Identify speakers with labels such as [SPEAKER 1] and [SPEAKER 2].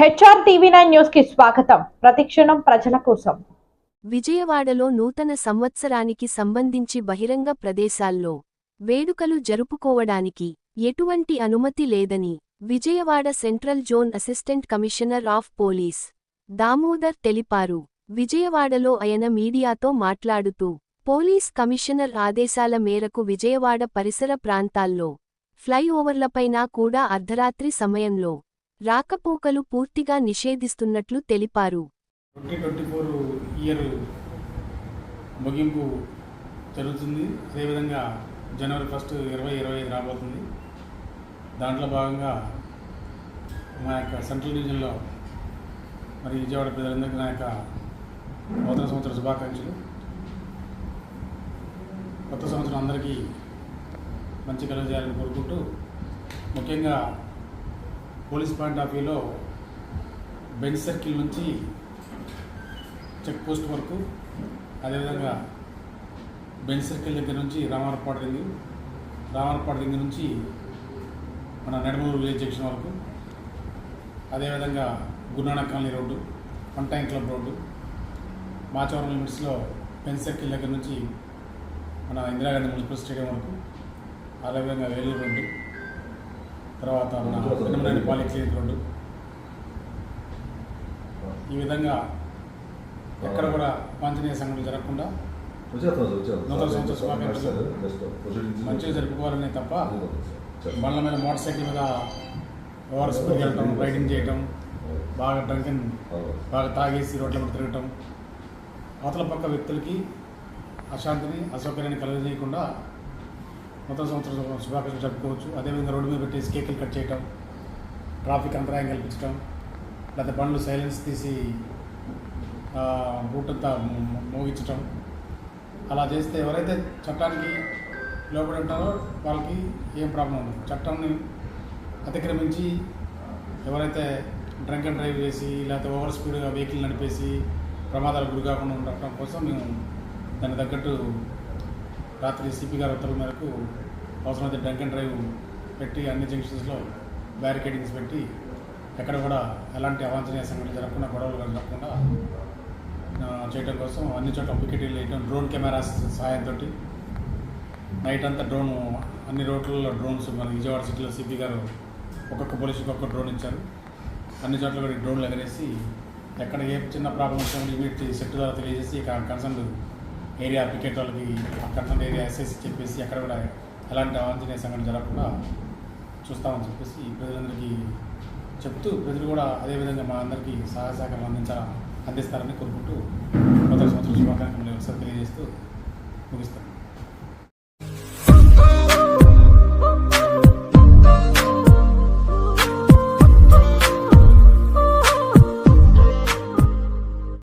[SPEAKER 1] HR TV nine న్యూస్కి స్వాగతం. ప్రతిక్షణం ప్రజల కోసం.
[SPEAKER 2] విజయవాడలో నూతన సంవత్సరానికి సంబంధించి బహిరంగ ప్రదేశాల్లో వేడుకలు జరుపుకోవడానికి ఎటువంటి అనుమతి లేదని Vijayawada central zone assistant commissioner of police Damodar తెలిపారు. విజయవాడలో ఆయన మీడియాతో మాట్లాడుతూ పోలీస్ కమిషనర్ ఆదేశాల మేరకు విజయవాడ పరిసర ప్రాంతాల్లో ఫ్లైఓవర్లపైనా కూడా అర్ధరాత్రి సమయంలో రాకపోకలు పూర్తిగా నిషేధిస్తున్నట్లు తెలిపారు.
[SPEAKER 3] ట్వంటీ ట్వంటీ ఫోర్ ఇయర్ ముగింపు జరుగుతుంది. అదేవిధంగా జనవరి ఫస్ట్ ఇరవై ఇరవై ఐదు రాబోతుంది. దాంట్లో భాగంగా మా యొక్క సెంట్రల్ డివిజన్లో మరి విజయవాడ ప్రజలందరికీ నా యొక్క నూతన సంవత్సర శుభాకాంక్షలు. కొత్త సంవత్సరం అందరికీ మంచి కలుగజేయాలని కోరుకుంటూ ముఖ్యంగా పోలీస్ పాయింట్ ఆఫ్ వ్యూలో బెంచ్ సర్కిల్ నుంచి చెక్ పోస్ట్ వరకు అదేవిధంగా బెంచ్ సర్కిల్ దగ్గర నుంచి రామారపాడు దగ్గర రామారపాడు రింగ్ నుంచి మన నెడమూరు విలేజ్ జంక్షన్ వరకు అదేవిధంగా Guru Nanak colony road one time club road Machavaram లిమిట్స్లో బెంచ్ సర్కిల్ దగ్గర నుంచి మన ఇందిరాగాంధీ మున్సిపల్ స్టేడియం వరకు అదేవిధంగా వేలూరు రోడ్డు తర్వాత మన పాలిక్లినిక్ రోడ్డు ఈ విధంగా ఎక్కడ కూడా వాంఛనీయ సంఘటనలు జరగకుండా నూతన సంవత్సర శుభాకాంక్షలు. మంచిగా జరుపుకోవాలనే తప్ప బండ్ల మీద మోటార్ సైకిల్ మీద ఓవర్ స్పీడ్ వెళ్ళటం రైడింగ్ చేయటం బాగా డ్రంకెన్ బాగా తాగేసి రోడ్ల మీద తిరగటం అవతల పక్క వ్యక్తులకి అశాంతిని అసౌకర్యాన్ని కలుగజేయకుండా నూతన సంవత్సరం శుభాకాంక్షలు జరుపుకోవచ్చు అదేవిధంగా రోడ్డు మీద పెట్టేసి కేకులు కట్ చేయటం ట్రాఫిక్ అంతరాయం కల్పించడం లేకపోతే బండ్లు సైలెన్స్ తీసి రూట్ బూటంతా మోగించటం. అలా చేస్తే ఎవరైతే చట్టానికి లోబడి ఉంటారో వాళ్ళకి ఏం ప్రాబ్లం ఉండదు. చట్టాన్ని అతిక్రమించి ఎవరైతే డ్రంక్ అండ్ డ్రైవ్ చేసి లేకపోతే ఓవర్ స్పీడ్గా వెహికల్ నడిపేసి ప్రమాదాలకు గురి కాకుండా ఉండటం కోసం మేము దానికి తగ్గట్టు రాత్రి సిపి గారి ఉత్తర్వుల మేరకు అవసరమైతే డ్రంక్ అండ్ డ్రైవ్ పెట్టి అన్ని జంక్షన్స్లో బ్యారికేడింగ్స్ పెట్టి ఎక్కడ కూడా ఎలాంటి అవాంఛనీయ సంఘటనలు జరగకుండా గొడవలు జరగకుండా చేయడం కోసం అన్ని చోట్ల వికెట్లు వేయడం డ్రోన్ కెమెరాస్ సహాయంతో నైట్ అంతా డ్రోన్ అన్ని రోడ్లలో డ్రోన్స్ మన విజయవాడ సిటీలో సిపి గారు ఒక్కొక్క పోలీసుకి ఒక్కొక్క డ్రోన్ ఇచ్చారు. అన్ని చోట్ల కూడా డ్రోన్లు ఎగరేసి ఎక్కడ ఏ చిన్న ప్రాబ్లం వచ్చినా ఇమీడియట్ సెట్ ద్వారా తెలియజేసి కన్సర్న్ ఏరియా పికెట్ వాళ్ళకి కన్సర్న్ ఏరియా ఎస్ఎస్సి చెప్పేసి ఎక్కడ కూడా ఎలాంటి అవాంఛనీయ సంఘటన జరగకుండా చూస్తామని చెప్పేసి ప్రజలందరికీ చెప్తూ ప్రజలు కూడా అదేవిధంగా మా అందరికీ సహాయ సహకారం అందించాల అందిస్తారని కోరుకుంటూ కొత్త సంవత్సరం శుభాకాంక్షలు ఒకసారి తెలియజేస్తూ ముగిస్తాను.